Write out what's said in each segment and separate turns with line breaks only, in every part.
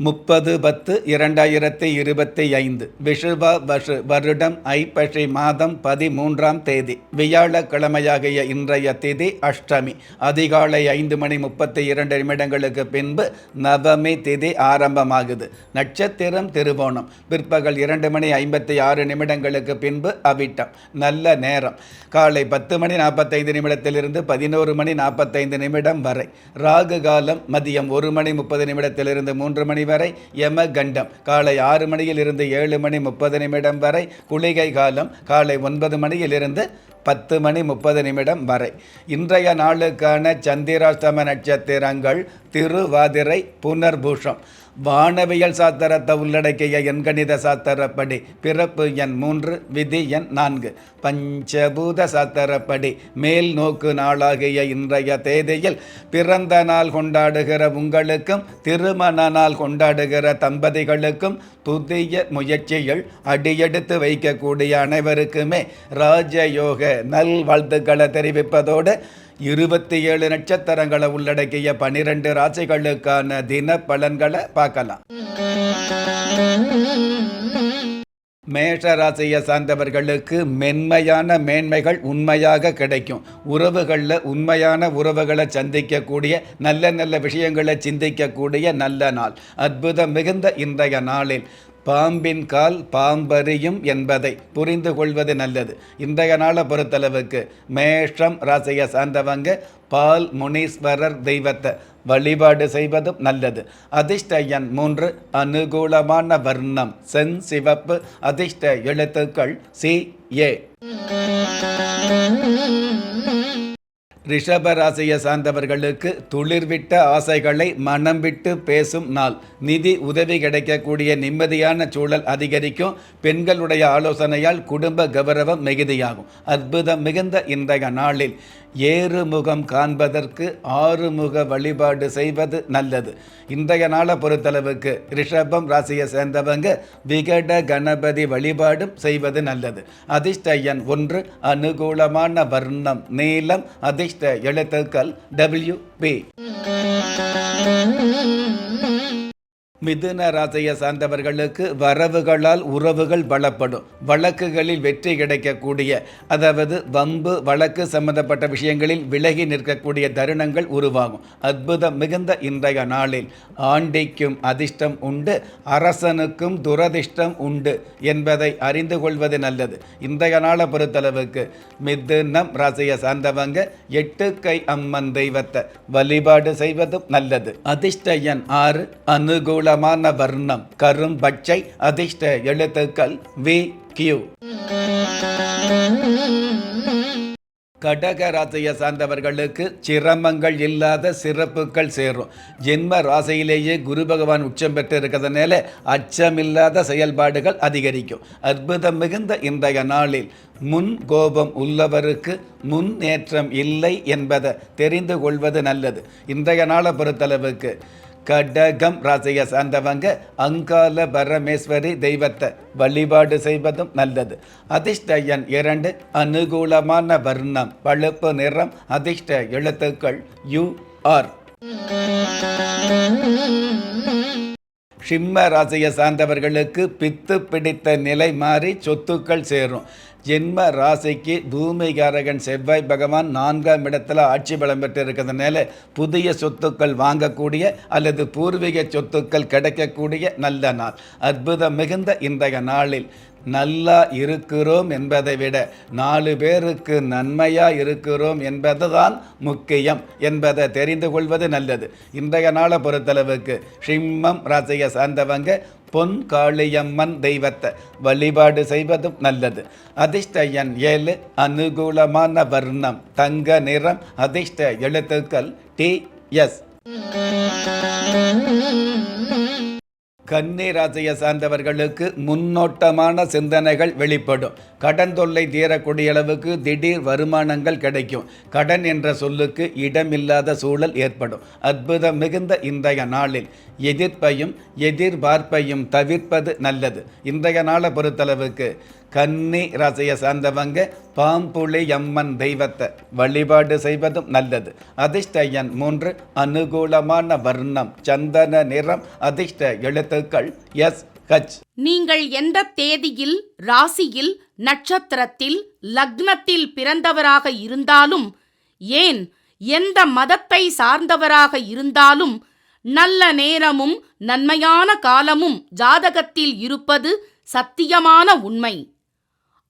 முப்பது பத்து இரண்டாயிரத்தி இருபத்தி ஐந்து. விஷுவ வஷு வருடம் ஐப்பசி மாதம் பதிமூன்றாம் தேதி. வியாழக்கிழமையாகிய இன்றைய திதி அஷ்டமி. அதிகாலை ஐந்து மணி முப்பத்தி இரண்டு நிமிடங்களுக்கு பின்பு நவமி திதி ஆரம்பமாகுது. நட்சத்திரம் திருவோணம். பிற்பகல் இரண்டு மணி ஐம்பத்தி ஆறு நிமிடங்களுக்கு பின்பு அவிட்டம். நல்ல நேரம். காலை பத்து மணி நாற்பத்தைந்து நிமிடத்திலிருந்து பதினோரு மணி நாற்பத்தைந்து நிமிடம் வரை. ராகு காலம் மதியம் ஒரு மணி முப்பது நிமிடத்திலிருந்து மூன்று மணி வரை யம கண்டம் காலை ஆறு மணியிலிருந்து ஏழு மணி முப்பது நிமிடம் வரை குளிகை காலம் காலை ஒன்பது மணியிலிருந்து பத்து மணி முப்பது நிமிடம் வரை. இன்றைய நாளுக்கான சந்திராஷ்டம நட்சத்திரங்கள் திருவாதிரை புனர்பூஷம். வானவியல் சாத்திரத்தை உள்ளடக்கிய என் கணித சாத்திரப்படி பிறப்பு எண் மூன்று விதி எண் நான்கு. பஞ்சபூத சாத்திரப்படி மேல் நோக்கு நாளாகிய இன்றைய தேதியில் பிறந்த நாள் கொண்டாடுகிற உங்களுக்கும் திருமண நாள் கொண்டாடுகிற தம்பதிகளுக்கும் புதிய முயற்சிகள் அடியெடுத்து வைக்கக்கூடிய அனைவருக்குமே ராஜயோக நல்வாழ்த்துக்களை தெரிவிப்பதோடு இருபத்தி ஏழு நட்சத்திரங்களை உள்ளடக்கிய பனிரெண்டு ராசிகளுக்கான தின பலன்களை பார்க்கலாம். மேஷ ராசியை சார்ந்தவர்களுக்கு மென்மையான மேன்மைகள் உண்மையாக கிடைக்கும். உறவுகளில் உண்மையான உறவுகளை சந்திக்கக்கூடிய நல்ல நல்ல விஷயங்களை சிந்திக்கக்கூடிய நல்ல நாள். அற்புதம் மிகுந்த இன்றைய நாளில். பாம்பின் கால் பாம்பறியும் என்பதை புரிந்து கொள்வது நல்லது. இன்றைய நாளை பொறுத்தளவுக்கு மேஷம் ராசியை சார்ந்தவங்க பால் முனீஸ்வரர் தெய்வத்தை வழிபாடு செய்வதும் நல்லது. அதிர்ஷ்ட எண் மூன்று அனுகூலமான வர்ணம் சென் சிவப்பு அதிர்ஷ்ட எழுத்துக்கள் சி ஏ. ரிஷபராசியை சார்ந்தவர்களுக்கு துளிர்விட்ட ஆசைகளை மனம் விட்டு பேசும் நாள். நிதி உதவி கிடைக்கக்கூடிய நிம்மதியான சூழல் அதிகரிக்கும். பெண்களுடைய ஆலோசனையால் குடும்ப கௌரவம் மிகுதியாகும். அற்புதம் மிகுந்த இன்றைய நாளில் ஏறுமுகம் காண்பதற்கு ஆறுமுக வழிபாடு செய்வது நல்லது. இன்றைய நாளை பொறுத்தளவுக்கு ரிஷபம் ராசியை சேர்ந்தவங்க விகட கணபதி வழிபாடும் செய்வது நல்லது. அதிர்ஷ்ட எண் ஒன்று அனுகூலமான வர்ணம் நீளம் அதிர்ஷ்ட எழுத்துக்கள் டபிள்யூ பி மிதுன ராசியை சார்ந்தவர்களுக்கு வரவுகளால் உறவுகள் பலப்படும் வழக்குகளில் வெற்றி கிடைக்கக்கூடிய அதாவது வம்பு வழக்கு சம்பந்தப்பட்ட விஷயங்களில் விலகி நிற்கக்கூடிய தருணங்கள் உருவாகும். அற்புதம் மிகுந்த இன்றைய நாளில் ஆண்டிக்கும் அதிர்ஷ்டம் உண்டு அரசனுக்கும் துரதிர்ஷ்டம் உண்டு என்பதை அறிந்து கொள்வது நல்லது. இன்றைய நாளை பொறுத்தளவுக்கு மிதுனம் ராசியை சார்ந்தவங்க எட்டு கை அம்மன் தெய்வத்தை வழிபாடு செய்வதும் நல்லது. அதிர்ஷ்ட எண் ஆறு அனுகூல அனுகூலமான வர்ணம் கரும் பச்சை அதிர்ஷ்ட எழுத்துக்கள் வி கியூ கடக ராசியை சார்ந்தவர்களுக்கு சிரமங்கள் இல்லாத சிறப்புகள் சேரும். ஜென்ம ராசியிலேயே குரு பகவான் உச்சம் பெற்று இருக்கிறதுனால அச்சமில்லாத செயல்பாடுகள் அதிகரிக்கும். அற்புதம் மிகுந்த இன்றைய நாளில் முன் கோபம் உள்ளவருக்கு முன்னேற்றம் இல்லை என்பதை தெரிந்து கொள்வது நல்லது. இன்றைய நாளை பொறுத்தளவுக்கு கடகம் ராசியை சார்ந்தவங்க அங்கால பரமேஸ்வரி தெய்வத்தை வழிபாடு செய்வதும் நல்லது. அதிர்ஷ்ட எண் இரண்டு அனுகூலமான வர்ணம் பழுப்பு நிறம் அதிர்ஷ்ட எழுத்துக்கள் யூ ஆர். சிம்ம ராசியை சார்ந்தவர்களுக்கு பித்து பிடித்த நிலை மாறி சொத்துக்கள் சேரும். ஜென்ம ராசிக்கு பூமிகாரகன் செவ்வாய் பகவான் நான்காம் இடத்துல ஆட்சி பலம் பெற்று இருக்கிறதுனால புதிய சொத்துக்கள் வாங்கக்கூடிய அல்லது பூர்வீக சொத்துக்கள் கிடைக்கக்கூடிய நல்ல நாள். அற்புதம் மிகுந்த இன்றைய நாளில். நல்லா இருக்கிறோம் என்பதை விட நாலு பேருக்கு நன்மையாக இருக்கிறோம் என்பதுதான் முக்கியம் என்பதை தெரிந்து கொள்வது நல்லது. இன்றைய நாளை பொறுத்தளவுக்கு சிம்மம் ராசியை சார்ந்தவங்க பொன் காளியம்மன் தெய்வத்தை வழிபாடு செய்வதும் நல்லது. அதிர்ஷ்ட எண் ஏழு அனுகூலமான வர்ணம் தங்க நிறம் அதிர்ஷ்ட எழுத்துக்கள் டி எஸ். கன்னி ராசியை சார்ந்தவர்களுக்கு முன்னோட்டமான சிந்தனைகள் வெளிப்படும். கடன் தொல்லை தீரக்கூடிய அளவுக்கு திடீர் வருமானங்கள் கிடைக்கும். கடன் என்ற சொல்லுக்கு இடமில்லாத சூழல் ஏற்படும். அற்புதம் மிகுந்த இன்றைய நாளில் எதிர்ப்பையும் எதிர்பார்ப்பையும் தவிர்ப்பது நல்லது. இன்றைய நாளை பொறுத்தளவுக்கு கன்னி ராசியை சார்ந்தவங்க பாம்புளி அம்மன் தெய்வத்தை வழிபாடு செய்வதும் நல்லது. அதிர்ஷ்ட எண் மூன்று அனுகூலமான வர்ணம் சந்தன நிறம் அதிர்ஷ்ட எழுத்துக்கள் எஸ் ஹச்
நீங்கள் எந்த தேதியில் ராசியில் நட்சத்திரத்தில் லக்னத்தில் பிறந்தவராக இருந்தாலும் ஏன் எந்த மதத்தை சார்ந்தவராக இருந்தாலும் நல்ல நேரமும் நன்மையான காலமும் ஜாதகத்தில் இருப்பது சத்தியமான உண்மை.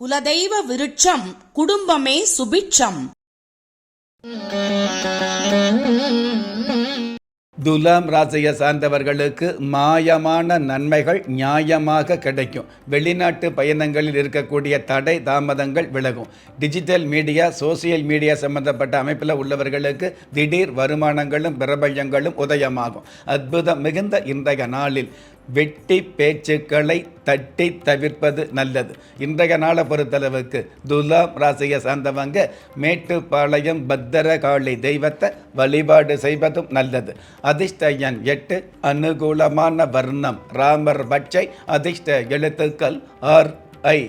குலதெய்வ விருட்சம் குடும்பமே சுபிட்சம்.
துலாம் ராசியை சார்ந்தவர்களுக்கு மாயமான நன்மைகள் நியாயமாக கிடைக்கும். வெளிநாட்டு பயணங்களில் இருக்கக்கூடிய தடை தாமதங்கள் விலகும். டிஜிட்டல் மீடியா சோசியல் மீடியா சம்பந்தப்பட்ட அமைப்பில் உள்ளவர்களுக்கு திடீர் வருமானங்களும் பிரபல்யங்களும் உதயமாகும். அற்புதம் மிகுந்த இன்றைய நாளில். வெட்டி பேச்சுக்களை தட்டி தவிர்ப்பது நல்லது. இன்றைய நாளை பொறுத்தளவுக்கு துலாம் ராசியை சார்ந்தவங்க மேட்டுப்பாளையம் பத்திரகாளி தெய்வத்தை வழிபாடு செய்வதும் நல்லது. அதிர்ஷ்ட எண் எட்டு அனுகூலமான வர்ணம் ராமர் பட்சை அதிர்ஷ்ட எழுத்துக்கள் ஆர் ஐ.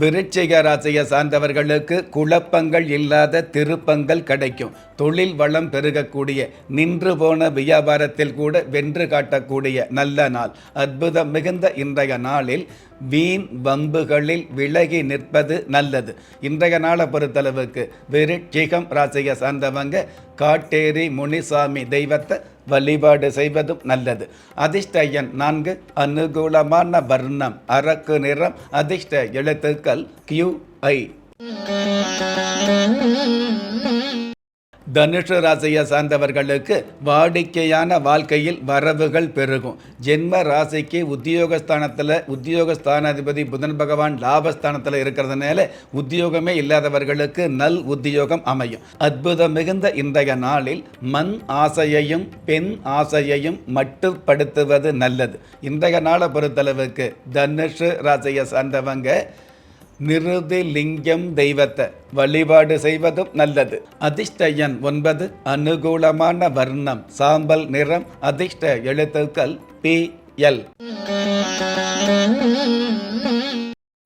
விருச்சிக ராசியை சார்ந்தவர்களுக்கு குழப்பங்கள் இல்லாத திருப்பங்கள் கிடைக்கும். தொழில் வளம் பெருகக்கூடிய நின்று போன வியாபாரத்தில் கூட வென்று காட்டக்கூடிய நல்ல நாள். அற்புதம் மிகுந்த இன்றைய நாளில் வீண் வம்புகளில் விலகி நிற்பது நல்லது. இன்றைய நாளை பொறுத்தளவுக்கு விருட்சிகம் ராசியை சார்ந்தவங்க காட்டேரி முனிசாமி தெய்வத்தை வழிபாடு செய்வதும் நல்லது. அதிர்ஷ்ட எண் நான்கு அனுகூலமான வர்ணம் அரக்கு நிறம் அதிர்ஷ்ட எழுத்துக்கள் கியூ ஐ. தனுஷ ராசியை சார்ந்தவர்களுக்கு வாடிக்கையான வாழ்க்கையில் வரவுகள் பெருகும். ஜென்ம ராசிக்கு உத்தியோகஸ்தானத்தில் உத்தியோகஸ்தானாதிபதி புதன் பகவான் லாபஸ்தானத்தில் இருக்கிறதுனால உத்தியோகமே இல்லாதவர்களுக்கு நல் உத்தியோகம் அமையும். அற்புதம் மிகுந்த இன்றைய நாளில் மண் ஆசையையும் பெண் ஆசையையும் மட்டுப்படுத்துவது நல்லது. இன்றைய நாளை பொறுத்தளவுக்கு தனுஷ் ராசியை சார்ந்தவங்க நிருதிலிங்கம் தெய்வத்தை வழிபாடு செய்வதும் நல்லது. அதிர்ஷ்டயன் ஒன்பது அனுகூலமான வர்ணம் சாம்பல் நிறம் அதிர்ஷ்ட எழுத்துக்கள் பி எல்.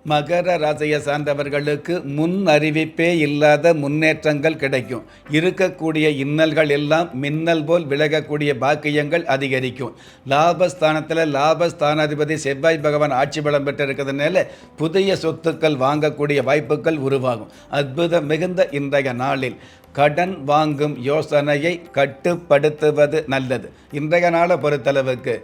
மகர ராசியை சார்ந்தவர்களுக்கு முன் அறிவிப்பே இல்லாத முன்னேற்றங்கள் கிடைக்கும். இருக்கக்கூடிய இன்னல்கள் எல்லாம் மின்னல் போல் விலகக்கூடிய பாக்கியங்கள் அதிகரிக்கும். லாபஸ்தானத்தில் லாபஸ்தானாதிபதி செவ்வாய் பகவான் ஆட்சி பலம் பெற்றிருக்கிறதுனால புதிய சொத்துக்கள் வாங்கக்கூடிய வாய்ப்புகள் உருவாகும். அற்புதம் மிகுந்த இன்றைய நாளில். கடன் வாங்கும் யோசனையை கட்டுப்படுத்துவது நல்லது. இன்றைய நாளை பொறுத்தளவுக்கு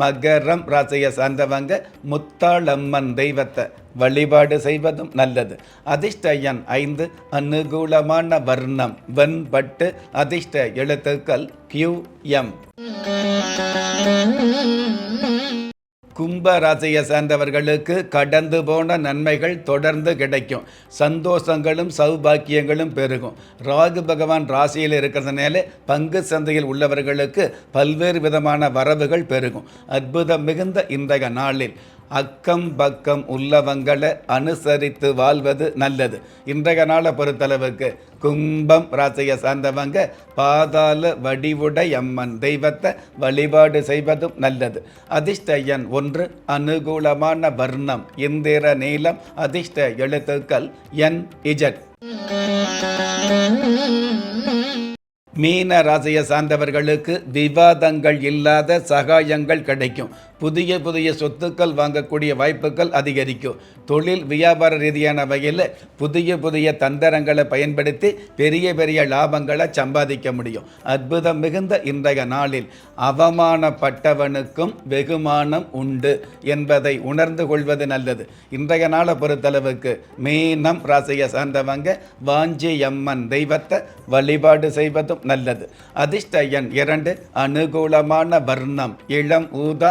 மகரம் ராசியை சார்ந்தவங்க முத்தாளம்மன் தெய்வத்தை வழிபாடு செய்வதும் நல்லது. அதிர்ஷ்ட எண் ஐந்து அனுகூலமான வர்ணம் வெண்பட்டு அதிர்ஷ்ட எழுத்துக்கள் கியூ எம் கும்ப ராசியை சேர்ந்தவர்களுக்கு கடந்து போன நன்மைகள் தொடர்ந்து கிடைக்கும். சந்தோஷங்களும் சௌபாக்கியங்களும் பெருகும். ராகு பகவான் ராசியில் இருக்கிறதுனால பங்கு சந்தையில் உள்ளவர்களுக்கு பல்வேறு விதமான வரவுகள் பெருகும். அற்புதம் மிகுந்த இன்றைய நாளில். அக்கம் பக்கம் உள்ளவங்களை அனுசரித்து வாழ்வது நல்லது. இன்றைய நாளை பொறுத்தளவுக்கு கும்பம் ராசியை சார்ந்தவங்க பாதாள வடிவுடை அம்மன் தெய்வத்தை வழிபாடு செய்வதும் நல்லது. அதிர்ஷ்ட எண் ஒன்று அனுகூலமான வர்ணம் இந்திர நீளம் அதிர்ஷ்ட எழுத்துக்கள் என் இஜட். மீன ராசியை சார்ந்தவர்களுக்கு விவாதங்கள் இல்லாத சகாயங்கள் கிடைக்கும். புதிய புதிய சொத்துக்கள் வாங்கக்கூடிய வாய்ப்புகள் அதிகரிக்கும். தொழில் வியாபார ரீதியான வகையில் புதிய புதிய தந்திரங்களை பயன்படுத்தி பெரிய பெரிய லாபங்களை சம்பாதிக்க முடியும். அற்புதம் மிகுந்த இன்றைய நாளில் அவமானப்பட்டவனுக்கும் வெகுமானம் உண்டு என்பதை உணர்ந்து கொள்வது நல்லது. இன்றைய நாளை பொறுத்தளவுக்கு மீனம் ராசியை சார்ந்தவங்க வாஞ்சியம்மன் தெய்வத்தை வழிபாடு செய்வதும் நல்லது. அதிர்ஷ்ட எண் இரண்டு அனுகூலமான வர்ணம் இளம் ஊதா